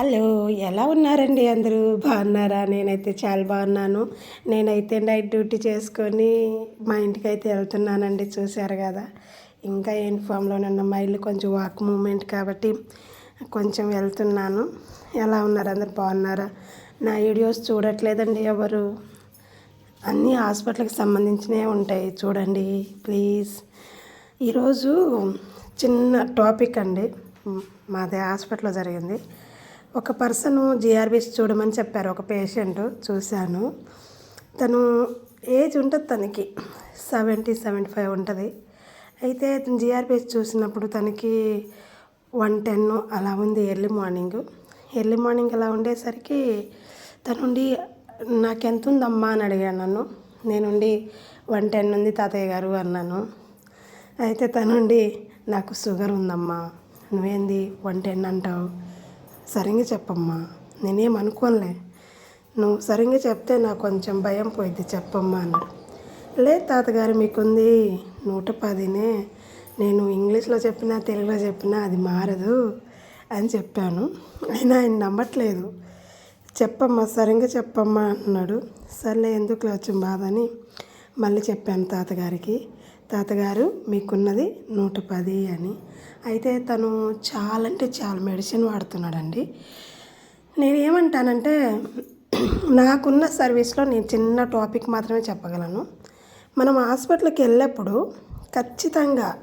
Hello ఎలా ఉన్నారండి అందరూ? బాగున్నారా? నేనైతే చాలా బాగున్నాను. నేనైతే నైట్ డ్యూటీ చేసుకొని మా ఇంటికి అయితే వెళ్తున్నానండి చూశారు కదా. ఇంకా యూనిఫామ్లోనే ఉన్న మా ఇల్లు కొంచెం వాక్ మూమెంట్ కాబట్టి కొంచెం వెళ్తున్నాను. ఎలా ఉన్నారు? అందరు బాగున్నారా? నా వీడియోస్ చూడట్లేదండి ఎవరు. అన్నీ హాస్పిటల్కి సంబంధించినవి ఉంటాయి చూడండి ప్లీజ్. ఈరోజు చిన్న టాపిక్ అండి. మాది హాస్పిటల్లో జరిగింది. ఒక పర్సన్ జిఆర్బిస్ చూడమని చెప్పారు ఒక పేషెంట్ చూశాను. తను ఏజ్ ఉంటుంది తనకి సెవెంటీ సెవెంటీ ఫైవ్ ఉంటుంది. అయితే జిఆర్బిఎస్ చూసినప్పుడు తనకి వన్ టెన్ అలా ఉంది ఎర్లీ మార్నింగ్ ఎర్లీ మార్నింగ్ అలా ఉండేసరికి తనుండి నాకెంత ఉందమ్మా? అని అడిగాను నన్ను. నేనుండి వన్ టెన్ ఉంది తాతయ్య గారు అన్నాను. అయితే తనుండి నాకు షుగర్ ఉందమ్మా. నువ్వేంది వన్ టెన్ అంటావు? సరిగ్గా చెప్పమ్మా. నేనేం అనుకోనులే. నువ్వు సరిగ్గా చెప్తే నాకు కొంచెం భయం పోయింది చెప్పమ్మా అన్నాడు. లేదు తాతగారు మీకుంది నూట పదినే. నేను ఇంగ్లీష్లో చెప్పినా తెలుగులో చెప్పినా అది మారదు అని చెప్పాను. అయినా ఆయన నమ్మట్లేదు. చెప్పమ్మా సరిగ్గా చెప్పమ్మా అన్నాడు. సర్లే ఎందుకు వచ్చిన బాధ అని మళ్ళీ చెప్పాను తాతగారికి. తాతగారు మీకున్నది నూట పది అని. అయితే తను చాలా అంటే చాలా మెడిసిన్ వాడుతున్నాడండి. నేను ఏమంటానంటే నాకున్న సర్వీస్లో నేను చిన్న టాపిక్ మాత్రమే చెప్పగలను. మనం హాస్పిటల్కి వెళ్ళేప్పుడు ఖచ్చితంగా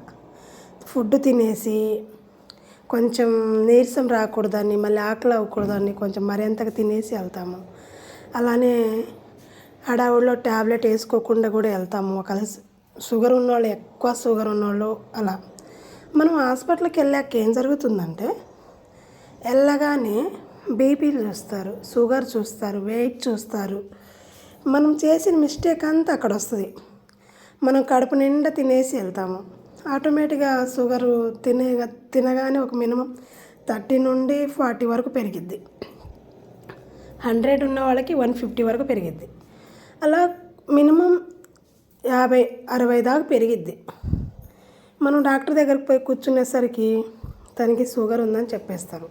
ఫుడ్ తినేసి కొంచెం నీరసం రాకూడదని మళ్ళీ ఆకలి అవ్వకూడదని కొంచెం మరింతగా తినేసి వెళ్తాము. అలానే హడావుడిలో ట్యాబ్లెట్ వేసుకోకుండా కూడా వెళ్తాము. ఒక షుగర్ ఉన్నవాళ్ళు ఎక్కువ షుగర్ ఉన్నవాళ్ళు అలా. మనం హాస్పిటల్కి వెళ్ళాక ఏం జరుగుతుందంటే వెళ్ళగానే బీపీలు చూస్తారు షుగర్ చూస్తారు వెయిట్ చూస్తారు. మనం చేసిన మిస్టేక్ అంతా అక్కడ వస్తుంది. మనం కడుపు నిండా తినేసి వెళ్తాము. ఆటోమేటిక్గా షుగర్ తినే తినగానే ఒక మినిమం థర్టీ నుండి ఫార్టీ వరకు పెరిగిద్ది. హండ్రెడ్ ఉన్న వాళ్ళకి వన్ ఫిఫ్టీ వరకు పెరిగిద్ది. అలా మినిమం యాభై అరవై దాకా పెరిగిద్ది. మనం డాక్టర్ దగ్గరికి పోయి కూర్చునేసరికి తనకి షుగర్ ఉందని చెప్పేస్తారు.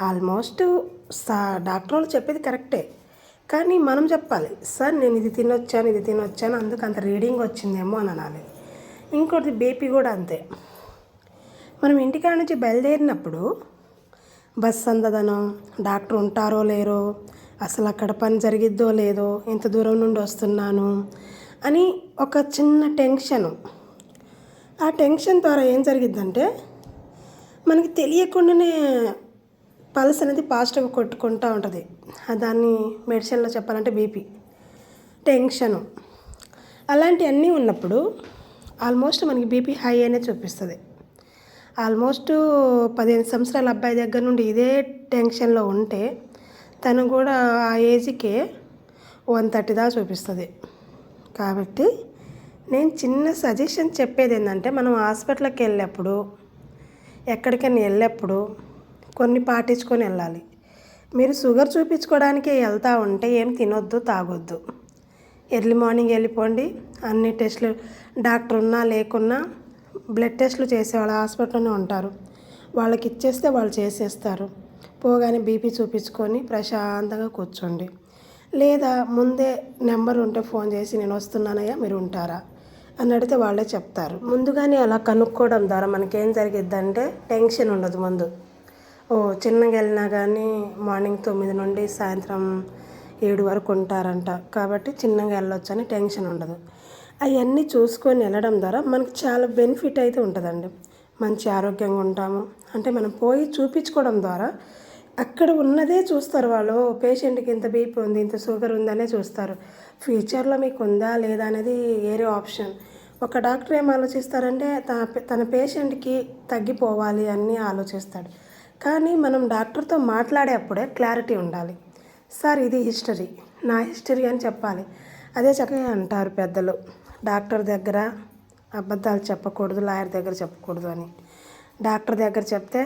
ఆల్మోస్ట్ సా డాక్టర్ వాళ్ళు చెప్పేది కరెక్టే. కానీ మనం చెప్పాలి సార్ నేను ఇది తినొచ్చాను ఇది తినొచ్చాను అందుకు అంత రీడింగ్ వచ్చిందేమో అని అనాలి. ఇంకోటి బీపీ కూడా అంతే. మనం ఇంటికాడ నుంచి బయలుదేరినప్పుడు బస్ అందదనం డాక్టర్ ఉంటారో లేరో అసలు అక్కడ పని జరిగిద్దో లేదో ఇంత దూరం నుండి వస్తున్నాను అని ఒక చిన్న టెన్షను. ఆ టెన్షన్ ద్వారా ఏం జరిగిద్దంటే మనకి తెలియకుండానే పల్స్ అనేది పాజిటివ్ కొట్టుకుంటూ ఉంటుంది. దాన్ని మెడిసిన్లో చెప్పాలంటే బీపీ టెన్షను. అలాంటివన్నీ ఉన్నప్పుడు ఆల్మోస్ట్ మనకి బీపీ హై అనే చూపిస్తుంది. ఆల్మోస్ట్ పదిహేను సంవత్సరాల అబ్బాయి దగ్గర నుండి ఇదే టెన్షన్లో ఉంటే తను కూడా ఆ ఏజ్కే వన్ థర్టీ దాకా చూపిస్తుంది. కాబట్టి నేను చిన్న సజెషన్ చెప్పేది ఏంటంటే మనం హాస్పిటల్కి వెళ్ళేప్పుడు ఎక్కడికైనా వెళ్ళేప్పుడు కొన్ని పాటించుకొని వెళ్ళాలి. మీరు షుగర్ చూపించుకోవడానికి వెళ్తూ ఉంటే ఏం తినొద్దు తాగొద్దు. ఎర్లీ మార్నింగ్ వెళ్ళిపోండి. అన్ని టెస్టులు డాక్టర్ ఉన్నా లేకున్నా బ్లడ్ టెస్టులు చేసేవాళ్ళు హాస్పిటల్లోనే ఉంటారు. వాళ్ళకి ఇచ్చేస్తే వాళ్ళు చేసేస్తారు. పోగానే బీపీ చూపించుకొని ప్రశాంతంగా కూర్చోండి. లేదా ముందే నెంబర్ ఉంటే ఫోన్ చేసి నేను వస్తున్నానయ్యా మీరు ఉంటారా? అని అడిగితే వాళ్ళే చెప్తారు. ముందుగానే అలా కనుక్కోవడం ద్వారా మనకేం జరిగిద్దంటే టెన్షన్ ఉండదు ముందు. ఓ చిన్నగా వెళ్ళినా కానీ మార్నింగ్ తొమ్మిది నుండి సాయంత్రం ఏడు వరకు ఉంటారంట. కాబట్టి చిన్నగా వెళ్ళొచ్చు అని టెన్షన్ ఉండదు. అవన్నీ చూసుకొని వెళ్ళడం ద్వారా మనకి చాలా బెనిఫిట్ అయితే ఉంటుందండి. మంచి ఆరోగ్యంగా ఉంటాము. అంటే మనం పోయి చూపించుకోవడం ద్వారా అక్కడ ఉన్నదే చూస్తారు వాళ్ళు. పేషెంట్కి ఇంత బీపీ ఉంది ఇంత షుగర్ ఉందనే చూస్తారు. ఫ్యూచర్లో మీకు ఉందా లేదా అనేది వేరే ఆప్షన్. ఒక డాక్టర్ ఏం ఆలోచిస్తారంటే తన తన పేషెంట్కి తగ్గిపోవాలి అని ఆలోచిస్తాడు. కానీ మనం డాక్టర్తో మాట్లాడేప్పుడే క్లారిటీ ఉండాలి. సార్ ఇది హిస్టరీ. నా హిస్టరీ అని చెప్పాలి. అదే చక్కగా అంటారు పెద్దలు. డాక్టర్ దగ్గర అబద్ధాలు చెప్పకూడదు లాయర్ దగ్గర చెప్పకూడదు అని. డాక్టర్ దగ్గర చెప్తే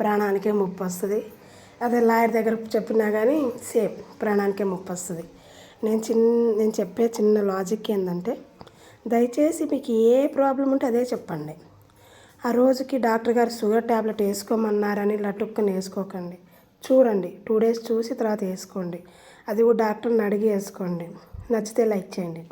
ప్రాణానికే ముప్పు వస్తుంది. అదే లాయర్ దగ్గర చెప్పినా కానీ సేమ్ ప్రాణానికే ముప్పు వస్తుంది నేను చిన్న నేను చెప్పే చిన్న లాజిక్ ఏంటంటే దయచేసి మీకు ఏ ప్రాబ్లం ఉంటే అదే చెప్పండి. ఆ రోజుకి డాక్టర్ గారు షుగర్ ట్యాబ్లెట్ వేసుకోమన్నారని లటుక్కుని వేసుకోకండి. చూడండి టూ డేస్ చూసి తర్వాత వేసుకోండి. అది కూడా డాక్టర్ని అడిగి వేసుకోండి. నచ్చితే లైక్ చేయండి.